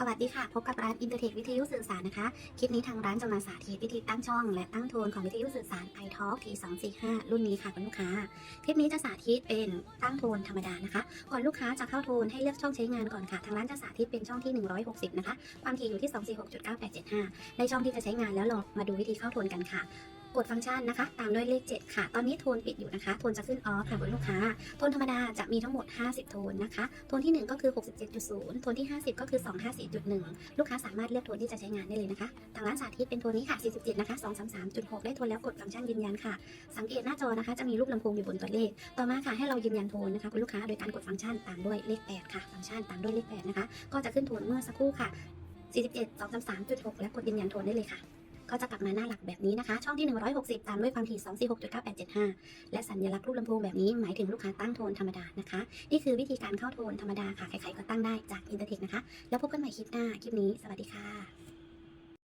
สวัสดีค่ะ พบกับร้านอินเตอร์เทควิทยุสื่อสารนะคะ คลิปนี้ทางร้านจะมาสาธิตวิธีตั้งช่อง และตั้งโทนของวิทยุสื่อสาร iTalk T245 รุ่นนี้ค่ะคุณลูกค้า คลิปนี้จะสาธิตเป็นตั้งโทนธรรมดานะคะ ก่อนลูกค้าจะเข้าโทนให้เลือกช่องใช้งานก่อนค่ะ ทางร้านจะสาธิตเป็นช่องที่ 160 นะคะ ความถี่อยู่ที่ 246.9875 ในช่องที่จะใช้งานแล้วเรามาดูวิธีเข้าโทนกันค่ะ กดฟังก์ชันนะคะ ตามด้วยเลข 7 ค่ะ ตอนนี้โทนปิดอยู่นะคะ โทนจะขึ้นออฟค่ะคุณลูกค้า โทนธรรมดาจะมีทั้งหมด 50 โทนนะคะ โทนที่ 1 ก็คือ 67.0 โทนที่ 50 ก็คือ 254.1 ลูกค้าสามารถเลือกโทนที่จะใช้งานได้เลยนะคะ ทางร้านสาธิตเป็นโทนนี้ค่ะ 47 นะคะ 233.6 ได้โทนแล้วกดฟังก์ชันยืนยันค่ะ สังเกตหน้าจอนะคะ จะมีรูปลำโพงอยู่บนตัวเลข ต่อมาค่ะ ให้เรายืนยันโทนนะคะคุณลูกค้า โดยการกดฟังก์ชันตามด้วยเลข 8 ค่ะ ฟังก์ชันตามด้วยเลข 8 นะคะ ก็จะขึ้นโทนเมื่อสักครู่ค่ะ47 233.6 และกดยืนยันโทนได้เลยค่ะ ก็จะกลับมาหน้าหลักแบบนี้นะคะ ช่องที่ 160 ตามด้วยความถี่ 246.9875 และสัญลักษณ์รูปลำโพงแบบนี้หมายถึงลูกค้าตั้งโทนธรรมดานะคะ นี่คือวิธีการเข้าโทนธรรมดาค่ะ ใครๆก็ตั้งได้จากอินเตอร์เทคนะคะ แล้วพบกันใหม่คลิปหน้า คลิปนี้ สวัสดีค่ะ